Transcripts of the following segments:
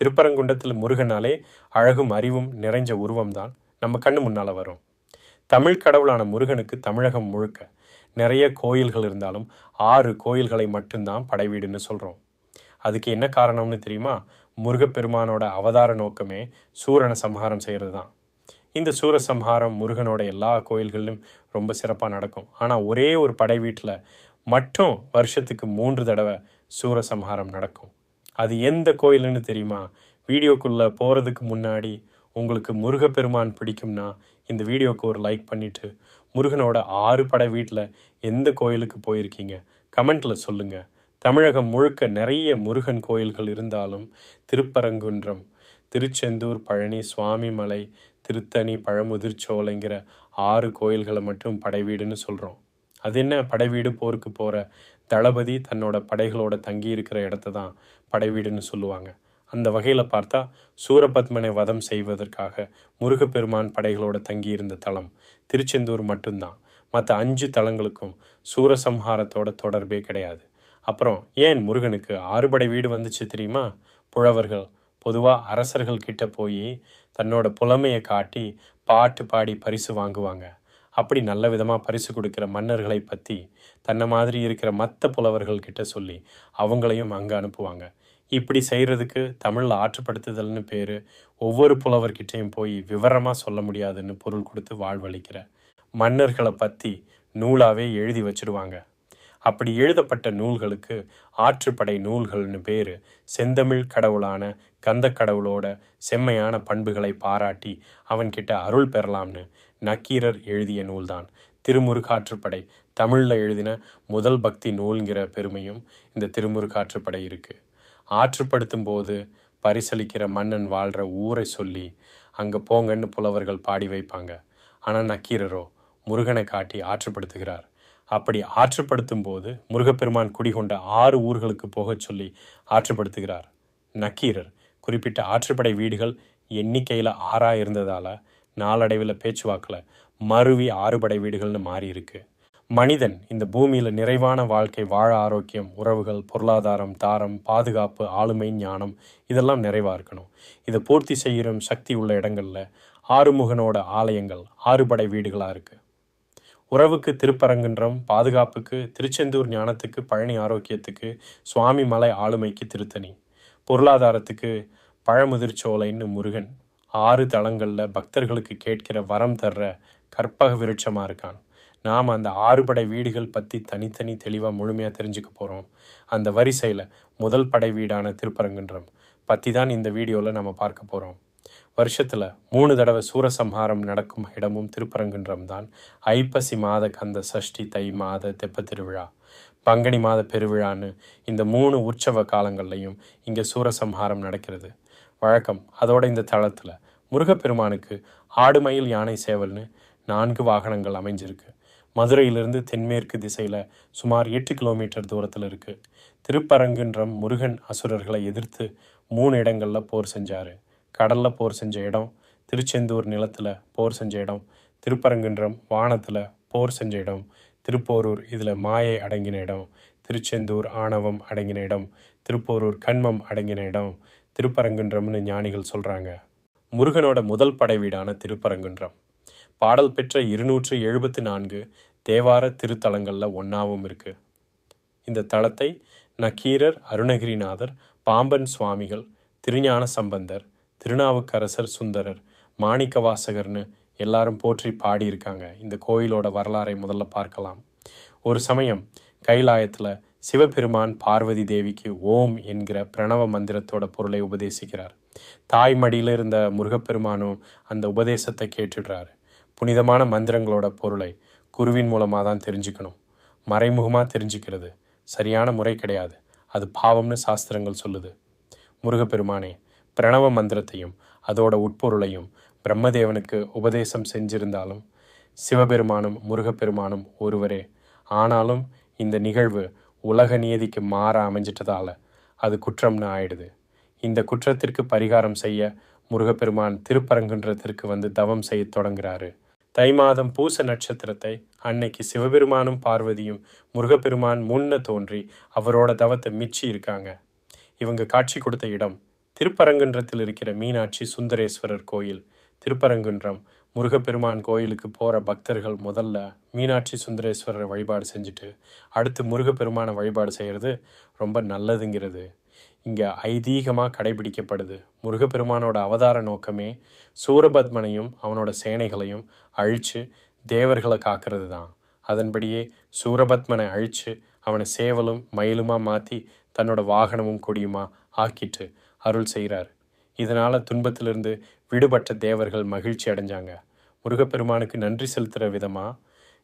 திருப்பரங்குன்றத்தில் முருகனாலே அழகும் அறிவும் நிறைஞ்ச உருவம்தான் நம்ம கண்ணு முன்னால் வரும். தமிழ் கடவுளான முருகனுக்கு தமிழகம் முழுக்க நிறைய கோயில்கள் இருந்தாலும் ஆறு கோயில்களை மட்டும்தான் படைவீடுன்னு சொல்கிறோம் அதுக்கு என்ன காரணம்னு தெரியுமா? முருகப்பெருமானோட அவதார நோக்கமே சூரனை சம்ஹாரம் செய்கிறது தான் இந்த சூரசம்ஹாரம் முருகனோட எல்லா கோயில்களிலும் ரொம்ப சிறப்பாக நடக்கும். ஆனால் ஒரே ஒரு படை வீட்டில் மட்டும் வருஷத்துக்கு மூன்று தடவை சூரசம்ஹாரம் நடக்கும். அது எந்த கோயிலுன்னு தெரியுமா? வீடியோக்குள்ளே போகிறதுக்கு முன்னாடி உங்களுக்கு முருகப்பெருமான் பிடிக்கும்னா இந்த வீடியோக்கு ஒரு லைக் பண்ணிவிட்டு முருகனோட ஆறு படை வீட்டில் எந்த கோயிலுக்கு போயிருக்கீங்க? கமெண்ட்டில் சொல்லுங்கள் தமிழகம் முழுக்க நிறைய முருகன் கோயில்கள் இருந்தாலும் திருப்பரங்குன்றம் திருச்செந்தூர் பழனி சுவாமிமலை திருத்தணி பழமுதிர்ச்சோலைங்கிற ஆறு கோயில்களை மட்டும் படைவீடுன்னு சொல்கிறோம் அது என்ன? படைவீடு போருக்கு போகிற தளபதி தன்னோட படைகளோட தங்கி இருக்கிற இடத்த தான் படைவீடுன்னு சொல்லுவாங்க. அந்த வகையில் பார்த்தா சூரபத்மனை வதம் செய்வதற்காக முருகப்பெருமான் படைகளோட தங்கியிருந்த தலம் திருச்செந்தூர் மட்டும்தான். மற்ற அஞ்சு தலங்களுக்கும் சூரசம்ஹாரத்தோட தொடர்பே கிடையாது. அப்புறம் ஏன் முருகனுக்கு ஆறுபடை வீடு வந்துச்சு தெரியுமா? புழவர்கள் பொதுவாக அரசர்கள் கிட்ட போய் தன்னோட புலமையை காட்டி பாட்டு பாடி பரிசு வாங்குவாங்க. அப்படி நல்ல விதமாக பரிசு கொடுக்குற மன்னர்களை பற்றி தன்னை மாதிரி இருக்கிற மற்ற புலவர்கள் கிட்ட சொல்லி அவங்களையும் அங்கே அனுப்புவாங்க. இப்படி செய்கிறதுக்கு தமிழில் ஆற்றுப்படுத்துதல்னு பேர் ஒவ்வொரு புலவர்கிட்டையும் போய் விவரமாக சொல்ல முடியாதுன்னு பொருள் கொடுத்து வாழ்வளிக்கிற மன்னர்களை பற்றி நூலாகவே எழுதி வச்சிடுவாங்க அப்படி எழுதப்பட்ட நூல்களுக்கு ஆற்றுப்படை நூல்கள்னு பேர் செந்தமிழ் கடவுளான கந்த கடவுளோட செம்மையான பண்புகளை பாராட்டி அவன்கிட்ட அருள் பெறலாம்னு நக்கீரர் எழுதிய நூல்தான். திருமுருகாற்றுப்படை. தமிழில் எழுதின முதல் பக்தி நூல்ங்கிற பெருமையும் இந்த திருமுருகாற்றுப்படை இருக்குது ஆற்றுப்படுத்தும் போது பரிசளிக்கிற மன்னன் வாழ்கிற ஊரை சொல்லி அங்கே போங்கன்னு புலவர்கள் பாடி வைப்பாங்க. ஆனால் நக்கீரரோ முருகனை காட்டி ஆற்றுப்படுத்துகிறார். அப்படி ஆற்றுப்படுத்தும் போது முருகப்பெருமான் குடிகொண்ட ஆறு ஊர்களுக்கு போகச் சொல்லி ஆற்றுப்படுத்துகிறார். நக்கீரர் குறிப்பிட்ட ஆற்றுப்படை வீடுகள் எண்ணிக்கையில் ஆறாக இருந்ததால் நாளடைவில் பேச்சுவாக்கில் மருவி ஆறுபடை வீடுகள்னு மாறி இருக்கு மனிதன் இந்த பூமியில் நிறைவான வாழ்க்கை வாழ ஆரோக்கியம் உறவுகள் பொருளாதாரம் தாரம் பாதுகாப்பு ஆளுமை ஞானம் இதெல்லாம் நிறைவாக இருக்கணும். இதை பூர்த்தி செய்கிற சக்தி உள்ள இடங்களில் ஆறுமுகனோட ஆலயங்கள் ஆறுபடை வீடுகளாக இருக்குது உறவுக்கு திருப்பரங்குன்றம் பாதுகாப்புக்கு திருச்செந்தூர் ஞானத்துக்கு பழனி ஆரோக்கியத்துக்கு சுவாமி மலை ஆளுமைக்கு திருத்தணி. பொருளாதாரத்துக்கு பழமுதிர்ச்சோலைன்னு முருகன் ஆறு தளங்களில் பக்தர்களுக்கு கேட்கிற வரம் தர்ற கற்பக விருட்சமாக இருக்கான். நாம் அந்த ஆறுபடை வீடுகள் பற்றி தனித்தனி தெளிவாக முழுமையாக தெரிஞ்சுக்க போகிறோம் அந்த வரிசையில் முதல் படை வீடான திருப்பரங்குன்றம் பற்றி தான் இந்த வீடியோவில் நம்ம பார்க்க போகிறோம் வருஷத்தில் மூணு தடவை சூரசம்ஹாரம் நடக்கும் இடமும் திருப்பரங்குன்றம் தான். ஐப்பசி மாத கந்த சஷ்டி தை மாத தெப்ப திருவிழா பங்குனி மாத பெருவிழான்னு இந்த மூணு உற்சவ காலங்கள்லையும் இங்கே சூரசம்ஹாரம் நடக்கிறது. வழக்கம். அதோட இந்த தளத்தில் முருகப்பெருமானுக்கு ஆடுமயில் யானை சேவல்னு நான்கு வாகனங்கள் அமைஞ்சிருக்கு. மதுரையிலிருந்து தென்மேற்கு திசையில் சுமார் எட்டு கிலோமீட்டர் தூரத்தில் இருக்குது திருப்பரங்குன்றம் முருகன் அசுரர்களை எதிர்த்து மூணு இடங்களில் போர் செஞ்சார். கடலில் போர் செஞ்ச இடம் திருச்செந்தூர் நிலத்தில் போர் செஞ்ச இடம் திருப்பரங்குன்றம் வானத்தில் போர் செஞ்ச இடம் திருப்போரூர் இதில் மாயை அடங்கின இடம் திருச்செந்தூர் ஆணவம் அடங்கின இடம் திருப்போரூர் கண்மம் அடங்கின இடம் திருப்பரங்குன்றம்னு ஞானிகள் சொல்கிறாங்க முருகனோட முதல் படை வீடான திருப்பரங்குன்றம். பாடல் பெற்ற இருநூற்று எழுபத்து நான்கு தேவார திருத்தலங்களில் ஒன்றாவும் இருக்குது இந்த தலத்தை நக்கீரர் அருணகிரிநாதர் பாம்பன் சுவாமிகள் திருஞான சம்பந்தர் திருநாவுக்கரசர் சுந்தரர் மாணிக்கவாசகர்னு எல்லாரும் போற்றி பாடியிருக்காங்க. இந்த கோயிலோட வரலாறை முதல்ல பார்க்கலாம். ஒரு சமயம் கைலாயத்தில் சிவபெருமான் பார்வதி தேவிக்கு ஓம் என்கிற பிரணவ மந்திரத்தோட பொருளை உபதேசிக்கிறார். தாய் மடியில் இருந்த முருகப்பெருமானும் அந்த உபதேசத்தை கேட்டுடுறாரு. புனிதமான மந்திரங்களோட பொருளை குருவின் மூலமாக தான் தெரிஞ்சுக்கணும். மறைமுகமாக தெரிஞ்சுக்கிறது சரியான முறை கிடையாது. அது பாவம்னு சாஸ்திரங்கள் சொல்லுது. முருகப்பெருமானே பிரணவ மந்திரத்தையும் அதோட உட்பொருளையும் பிரம்மதேவனுக்கு உபதேசம் செஞ்சிருந்தாலும் சிவபெருமானும் முருகப்பெருமானும் ஒருவரே. ஆனாலும் இந்த நிகழ்வு உலக நியதிக்கு மாற அமைஞ்சிட்டதால அது குற்றம்னு ஆயிடுது. இந்த குற்றத்திற்கு பரிகாரம் செய்ய முருகப்பெருமான் திருப்பரங்குன்றத்திற்கு வந்து தவம் செய்ய தொடங்குறாரு. தை மாதம் பூச நட்சத்திரத்தை அன்னைக்கு சிவபெருமானும் பார்வதியும் முருகப்பெருமான் முன்ன தோன்றி அவரோட தவத்தை மிச்சி இருக்காங்க. இவங்க காட்சி கொடுத்த இடம் திருப்பரங்குன்றத்தில் இருக்கிற மீனாட்சி சுந்தரேஸ்வரர் கோயில். திருப்பரங்குன்றம் முருகப்பெருமான் கோயிலுக்கு போகிற பக்தர்கள் முதல்ல மீனாட்சி சுந்தரேஸ்வரரை வழிபாடு செஞ்சுட்டு அடுத்து முருகப்பெருமானை வழிபாடு செய்கிறது ரொம்ப நல்லதுங்கிறது. இங்கே ஐதீகமாக கடைபிடிக்கப்படுது. முருகப்பெருமானோட அவதார நோக்கமே சூரபத்மனையும் அவனோட சேனைகளையும் அழித்து தேவர்களை காக்கிறது தான் அதன்படியே சூரபத்மனை அழித்து அவனை சேவலும் மயிலுமாக மாற்றி தன்னோட வாகனமும் கொடியுமா ஆக்கிட்டு அருள் செய்கிறார் இதனால் துன்பத்திலிருந்து விடுபட்ட தேவர்கள் மகிழ்ச்சி அடைஞ்சாங்க. முருகப்பெருமானுக்கு நன்றி செலுத்துகிற விதமாக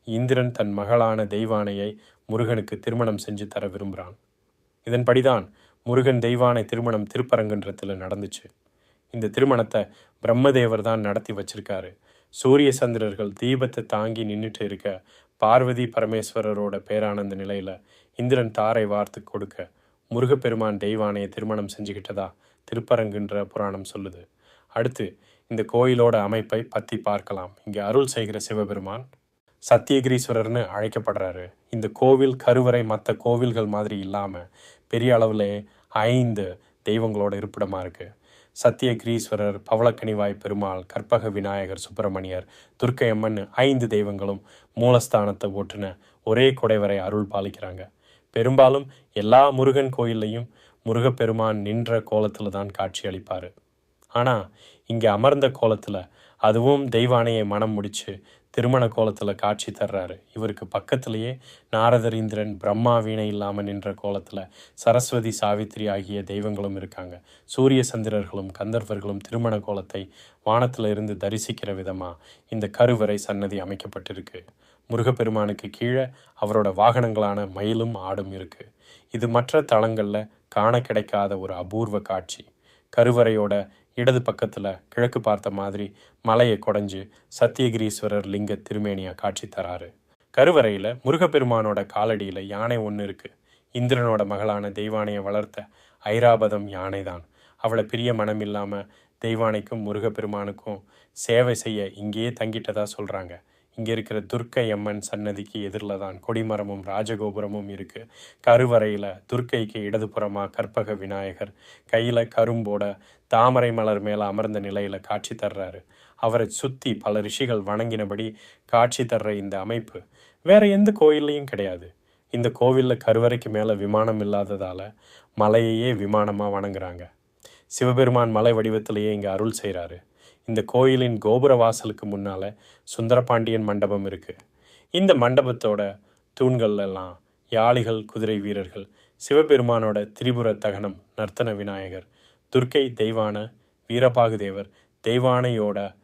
இந்திரன் தன் மகளான தெய்வானையை முருகனுக்கு திருமணம் செஞ்சு தர விரும்புகிறான் இதன்படிதான் முருகன் தெய்வானை திருமணம் திருப்பரங்குன்றத்தில் நடந்துச்சு. இந்த திருமணத்தை பிரம்மதேவர் தான் நடத்தி வச்சிருக்காரு. சூரிய சந்திரர்கள் தீபத்தை தாங்கி நின்றுட்டு இருக்க பார்வதி பரமேஸ்வரரோட பேரானந்த நிலையில் இந்திரன் தாரை வார்த்து கொடுக்க முருகப்பெருமான் தெய்வானையை திருமணம் செஞ்சுக்கிட்டதா திருப்பரங்குன்ற புராணம் சொல்லுது. அடுத்து இந்த கோயிலோட அமைப்பை பற்றி பார்க்கலாம். இங்கே அருள் செய்கிற சிவபெருமான் சத்தியகிரீஸ்வரர்னு அழைக்கப்படுறாரு. இந்த கோவில் கருவறை மற்ற கோவில்கள் மாதிரி இல்லாமல் பெரிய அளவில் ஐந்து தெய்வங்களோட இருப்பிடமாக இருக்குது சத்தியகிரீஸ்வரர் பவளக்கனிவாய் பெருமாள் கற்பக விநாயகர் சுப்பிரமணியர் துர்க்கையம்மன் ஐந்து தெய்வங்களும் மூலஸ்தானத்தை ஓட்டுன ஒரே குடைவரை அருள் பாலிக்கிறாங்க. பெரும்பாலும் எல்லா முருகன் கோயில்லையும் முருகப்பெருமான் நின்ற கோலத்தில் தான் காட்சி அளிப்பார். ஆனால் இங்கே அமர்ந்த கோலத்தில் அதுவும் தெய்வானையை மனம் முடித்து திருமண கோலத்தில் காட்சி தர்றாரு. இவருக்கு பக்கத்திலேயே நாரதர் இந்திரன் பிரம்மா வீணை இல்லாமல் நின்ற கோலத்தில் சரஸ்வதி சாவித்திரி ஆகிய தெய்வங்களும் இருக்காங்க. சூரிய சந்திரர்களும் கந்தர்வர்களும் திருமண கோலத்தை வானத்தில் இருந்து தரிசிக்கிற விதமாக இந்த கருவறை சன்னதி அமைக்கப்பட்டிருக்கு. முருகப்பெருமானுக்கு கீழே அவரோட வாகனங்களான மயிலும் ஆடும் இருக்குது இது மற்ற தளங்களில் காண கிடைக்காத ஒரு அபூர்வ காட்சி. கருவறையோட இடது பக்கத்தில் கிழக்கு பார்த்த மாதிரி மலையை குடைஞ்சு சத்தியகிரீஸ்வரர் லிங்க திருமேனியா காட்சி தராரு. கருவறையில் முருகப்பெருமானோட காலடியில் யானை ஒன்று இருக்கு. இந்திரனோட மகளான தெய்வானையை வளர்த்த ஐராபதம் யானை தான். அவளை பிரிய மனம் இல்லாமல் தெய்வானைக்கும் முருகப்பெருமானுக்கும் சேவை செய்ய இங்கேயே தங்கிட்டதா சொல்கிறாங்க இங்கே இருக்கிற துர்க்கை அம்மன் சன்னதிக்கு எதிரில் தான் கொடிமரமும் ராஜகோபுரமும் இருக்குது கருவறையில் துர்க்கைக்கு இடதுபுறமாக கற்பக விநாயகர் கையில் கரும்போட தாமரை மலர் மேலே அமர்ந்த நிலையில் காட்சி தர்றாரு. அவரை சுற்றி பல ரிஷிகள் வணங்கினபடி காட்சி தர்ற இந்த அமைப்பு வேற எந்த கோயில்லையும் கிடையாது. இந்த கோவிலில் கருவறைக்கு மேலே விமானம் இல்லாததால் மலையையே விமானமாக வணங்குறாங்க. சிவபெருமான் மலை வடிவத்திலேயே இங்கே அருள் செய்கிறாரு இந்த கோயிலின் கோபுர வாசலுக்கு முன்னால் சுந்தரபாண்டியன் மண்டபம் இருக்குது இந்த மண்டபத்தோட தூண்கள் எல்லாம் யாளிகள் குதிரை வீரர்கள் சிவபெருமானோட திரிபுர தகனம் நர்த்தன விநாயகர் துர்க்கை தெய்வான வீரபாகுதேவர் தெய்வானையோட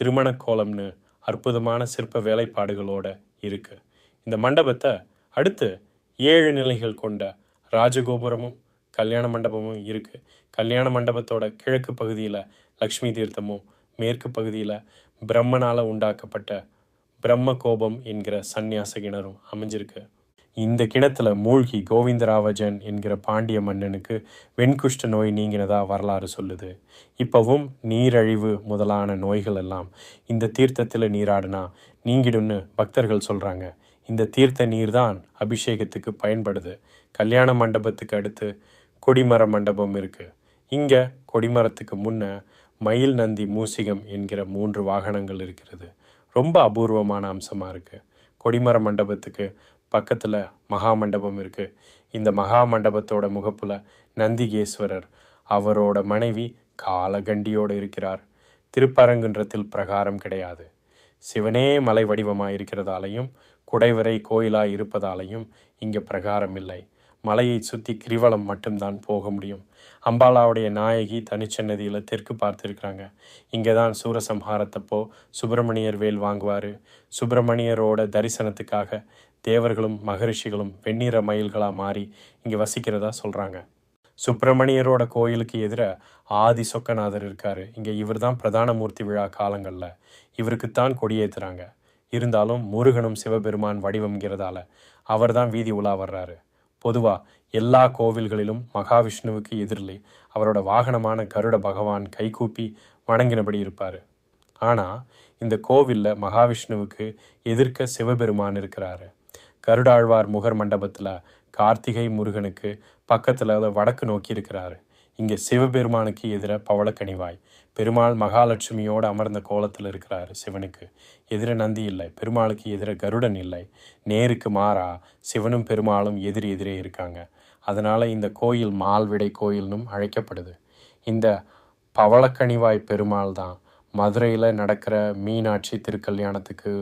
திருமணக்கோலம்னு அற்புதமான சிற்ப வேலைப்பாடுகளோட இருக்கு. இந்த மண்டபத்தை அடுத்து ஏழு நிலைகள் கொண்ட ராஜகோபுரமும் கல்யாண மண்டபமும் இருக்குது கல்யாண மண்டபத்தோட கிழக்கு பகுதியில் லக்ஷ்மி தீர்த்தமும் மேற்கு பகுதியில் பிரம்மனால் உண்டாக்கப்பட்ட பிரம்ம கோபம் என்கிற சந்நியாச கிணறும் அமைஞ்சிருக்கு. இந்த கிணத்துல மூழ்கி கோவிந்தராவஜன் என்கிற பாண்டிய மன்னனுக்கு வெண்குஷ்ட நோய் நீங்கினதா வரலாறு சொல்லுது. இப்பவும் நீரழிவு முதலான நோய்கள் எல்லாம் இந்த தீர்த்தத்தில் நீராடினா நீங்கிடும்னு பக்தர்கள் சொல்கிறாங்க இந்த தீர்த்த நீர் தான் அபிஷேகத்துக்கு பயன்படுது. கல்யாண மண்டபத்துக்கு அடுத்து கொடிமர மண்டபம் இருக்குது இங்கே கொடிமரத்துக்கு முன்ன மயில் நந்தி மூசிகம் என்கிற மூன்று வாகனங்கள் இருக்கிறது. ரொம்ப அபூர்வமான அம்சமாக இருக்குது கொடிமர மண்டபத்துக்கு பக்கத்தில் மகா மண்டபம் இருக்குது இந்த மகா மண்டபத்தோட முகப்பில் நந்திகேஸ்வரர் அவரோட மனைவி காலகண்டியோடு இருக்கிறார். திருப்பரங்குன்றத்தில் பிரகாரம் கிடையாது. சிவனே மலை வடிவமாக இருக்கிறதாலையும் குடைவரை கோயிலாக இருப்பதாலையும் இங்கே பிரகாரம் இல்லை. மலையை சுற்றி கிரிவலம் மட்டும்தான் போக முடியும். அம்பாலாவுடைய நாயகி தனிச்சன்னதியில் தெற்கு பார்த்துருக்குறாங்க. இங்கே தான் சூரசம்ஹாரத்தப்போ சுப்பிரமணியர் வேல் வாங்குவார். சுப்பிரமணியரோட தரிசனத்துக்காக தேவர்களும் மகரிஷிகளும் வெண்ணிற மயில்களாக மாறி இங்கே வசிக்கிறதா சொல்கிறாங்க சுப்பிரமணியரோட கோயிலுக்கு எதிர ஆதி சொக்கநாதர் இருக்கார். இங்கே இவர் தான் பிரதான மூர்த்தி விழா காலங்களில். இவருக்குத்தான் கொடியேற்றுறாங்க இருந்தாலும் முருகனும் சிவபெருமான் வடிவம்ங்கிறதால அவர் தான் வீதி உலா வர்றாரு. பொதுவாக எல்லா கோவில்களிலும் மகாவிஷ்ணுவுக்கு எதிரிலே அவரோட வாகனமான கருட பகவான் கைகூப்பி வணங்கினபடி இருப்பார். ஆனால் இந்த கோவிலில் மகாவிஷ்ணுவுக்கு எதிர்க்க சிவபெருமான் இருக்கிறாரு. கருடாழ்வார் முகர் மண்டபத்தில் கார்த்திகை முருகனுக்கு பக்கத்தில் வடக்கு நோக்கி இருக்கிறாரு. இங்கே சிவபெருமானுக்கு எதிர பவளக்கனிவாய். பெருமாள் மகாலட்சுமியோடு அமர்ந்த கோலத்தில் இருக்கிறார் சிவனுக்கு. எதிர நந்தி இல்லை பெருமாளுக்கு எதிர கருடன் இல்லை. நேருக்கு மாறா சிவனும் பெருமாளும் எதிரி எதிரே இருக்காங்க. அதனால் இந்த கோயில் மால்விடை கோயில்னும் அழைக்கப்படுது. இந்த பவளக்கனிவாய் பெருமாள் தான் மதுரையில் நடக்கிற மீனாட்சி திருக்கல்யாணத்துக்கு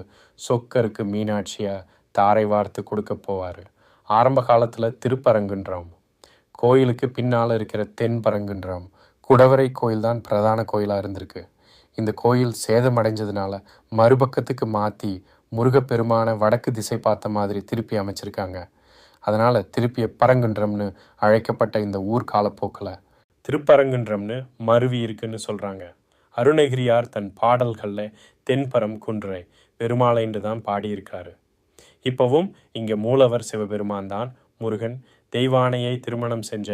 சொக்கருக்கு மீனாட்சியை தாரை வார்த்து கொடுக்க போவார். ஆரம்ப காலத்தில் திருப்பரங்குன்றம். கோயிலுக்கு பின்னால் இருக்கிற தென்பரங்குன்றம். குடவரை கோயில் தான் பிரதான கோயிலாக இருந்திருக்கு. இந்த கோயில் சேதமடைஞ்சதுனால மறுபக்கத்துக்கு மாற்றி முருகப்பெருமான வடக்கு திசை பார்த்த மாதிரி திருப்பி அமைச்சிருக்காங்க. அதனால் திருப்பிய பரங்குன்றம்னு அழைக்கப்பட்ட இந்த ஊர் காலப்போக்கில் திருப்பரங்குன்றம்னு மருவி இருக்குன்னு சொல்கிறாங்க அருணகிரியார் தன் பாடல்களில் தென்பரம் குன்றை பெருமாளைன்று தான் பாடியிருக்காரு. இப்போவும் இங்கே மூலவர் சிவபெருமான் தான் முருகன் தெய்வானையை திருமணம் செஞ்ச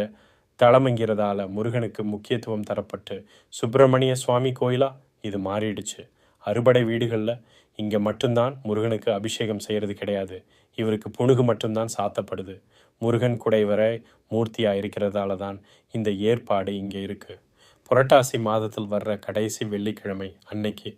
தளம்ங்கிறதால முருகனுக்கு முக்கியத்துவம் தரப்பட்டு சுப்பிரமணிய சுவாமி கோயிலா? இது மாறிடுச்சு. அறுபடை வீடுகளில் இங்கே மட்டும்தான் முருகனுக்கு அபிஷேகம் செய்கிறது கிடையாது. இவருக்கு புணுகு மட்டும்தான் சாத்தப்படுது. முருகன் குடைவரை மூர்த்தியாக இருக்கிறதால தான் இந்த ஏற்பாடு இங்கே இருக்குது புரட்டாசி மாதத்தில் வர்ற கடைசி வெள்ளிக்கிழமை அன்னைக்கு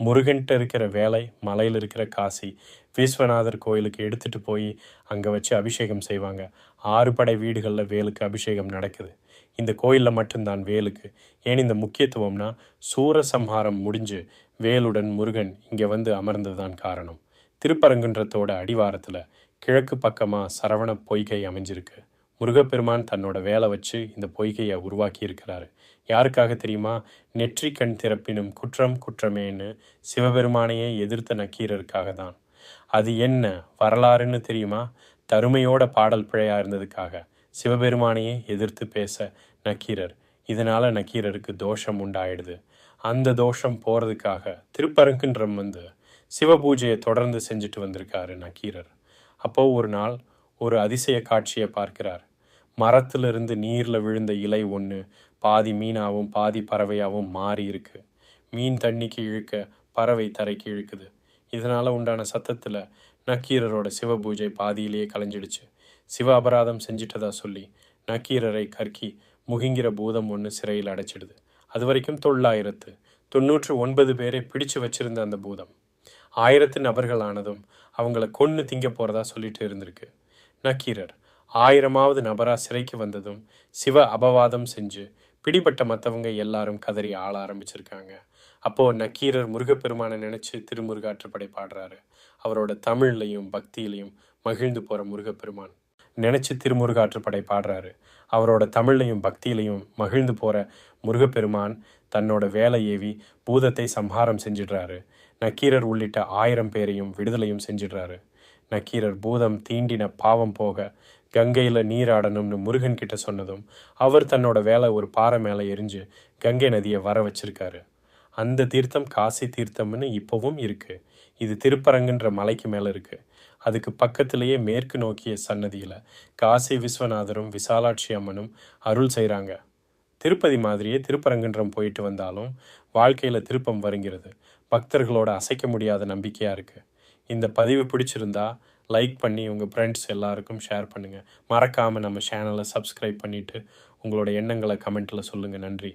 முருகன்கிட்ட இருக்கிற வேலை மலையில் இருக்கிற காசி விஸ்வநாதர் கோயிலுக்கு எடுத்துகிட்டு போய் அங்கே வச்சு அபிஷேகம் செய்வாங்க. ஆறு படை வீடுகளில் வேலுக்கு அபிஷேகம் நடக்குது. இந்த கோயிலில் மட்டும்தான் வேலுக்கு. ஏன் இந்த முக்கியத்துவம்னா சூரசம்ஹாரம் முடிஞ்சு வேலுடன் முருகன் இங்கே வந்து அமர்ந்ததுதான் காரணம். திருப்பரங்குன்றத்தோட அடிவாரத்தில் கிழக்கு பக்கமாக சரவண பொய்கை அமைஞ்சிருக்கு. முருகப்பெருமான் தன்னோட வேலை வச்சு இந்த பொய்கையை உருவாக்கி இருக்கிறாரு யாருக்காக தெரியுமா? நெற்றி கண் திறப்பினும் குற்றம் குற்றமேன்னு சிவபெருமானையே எதிர்த்த நக்கீரருக்காக தான் அது என்ன வரலாறுன்னு தெரியுமா? தருமையோட பாடல் பிழையா இருந்ததுக்காக சிவபெருமானையே எதிர்த்து பேச நக்கீரர். இதனால நக்கீரருக்கு தோஷம் உண்டாயிடுது. அந்த தோஷம் போறதுக்காக திருப்பரங்குன்றம் வந்து சிவபூஜையை தொடர்ந்து செஞ்சுட்டு வந்திருக்காரு நக்கீரர். அப்போ ஒரு நாள் ஒரு அதிசய காட்சியை பார்க்கிறார். மரத்திலிருந்து நீரில் விழுந்த இலை ஒன்று பாதி மீனாவும் பாதி பறவையாகவும் மாறி இருக்கு. மீன் தண்ணிக்கு இழுக்க பறவை தரைக்கு இழுக்குது. இதனால் உண்டான சத்தத்தில் நக்கீரரோட சிவபூஜை பாதியிலேயே கலைஞ்சிடுச்சு. சிவ அபராதம் செஞ்சிட்டதா சொல்லி நக்கீரரை கற்கி முகிங்கிற பூதம் ஒன்று சிறையில் அடைச்சிடுது. அது வரைக்கும் தொள்ளாயிரத்து தொண்ணூற்று ஒன்பது பேரை பிடிச்சு வச்சிருந்த அந்த பூதம். ஆயிரத்து நபர்களானதும் அவங்கள கொன்று திங்க போகிறதா சொல்லிட்டு இருந்திருக்கு. நக்கீரர் ஆயிரமாவது நபராக சிறைக்கு வந்ததும் சிவ அபவாதம் செஞ்சு பிடிபட்ட மற்றவங்க எல்லாரும் கதறி ஆள ஆரம்பிச்சிருக்காங்க. அப்போது நக்கீரர் முருகப்பெருமானை நினச்சி திருமுருகாற்றுப்படை பாடுறாரு. அவரோட தமிழ்லையும் பக்தியிலையும் மகிழ்ந்து போகிற முருகப்பெருமான். நினைச்சு திருமுருகாற்றுப்படை பாடுறாரு. அவரோட தமிழ்லையும் பக்தியிலையும் மகிழ்ந்து போகிற முருகப்பெருமான் தன்னோட வேலை ஏவி பூதத்தை சம்ஹாரம் செஞ்சிடுறாரு. நக்கீரர் உள்ளிட்ட ஆயிரம் பேரையும் விடுதலையும் செஞ்சிடுறாரு. நக்கீரர் பூதம் தீண்டின பாவம் போக கங்கையில் நீராடணும்னு முருகன் கிட்ட சொன்னதும் அவர் தன்னோட வேலை ஒரு பாறை மேலே எரிஞ்சு கங்கை நதியை வர வச்சிருக்காரு. அந்த தீர்த்தம் காசி தீர்த்தம்னு இப்போவும் இருக்குது இது திருப்பரங்குன்ற மலைக்கு மேலே இருக்கு. அதுக்கு பக்கத்திலேயே மேற்கு நோக்கிய சன்னதியில் காசி விஸ்வநாதரும் விசாலாட்சி அம்மனும் அருள் செய்கிறாங்க திருப்பதி மாதிரியே திருப்பரங்குன்றம் போயிட்டு வந்தாலும் வாழ்க்கையில் திருப்பம் வருங்கிறது. பக்தர்களோட அசைக்க முடியாத நம்பிக்கையாக இருக்குது இந்த பதிவு பிடிச்சிருந்தா லைக் பண்ணி உங்கள் ஃப்ரெண்ட்ஸ் எல்லாருக்கும் ஷேர் பண்ணுங்கள் மறக்காமல் நம்ம சேனலை சப்ஸ்கிரைப் பண்ணிவிட்டு உங்களோட எண்ணங்களை கமெண்ட்டில் சொல்லுங்கள் நன்றி.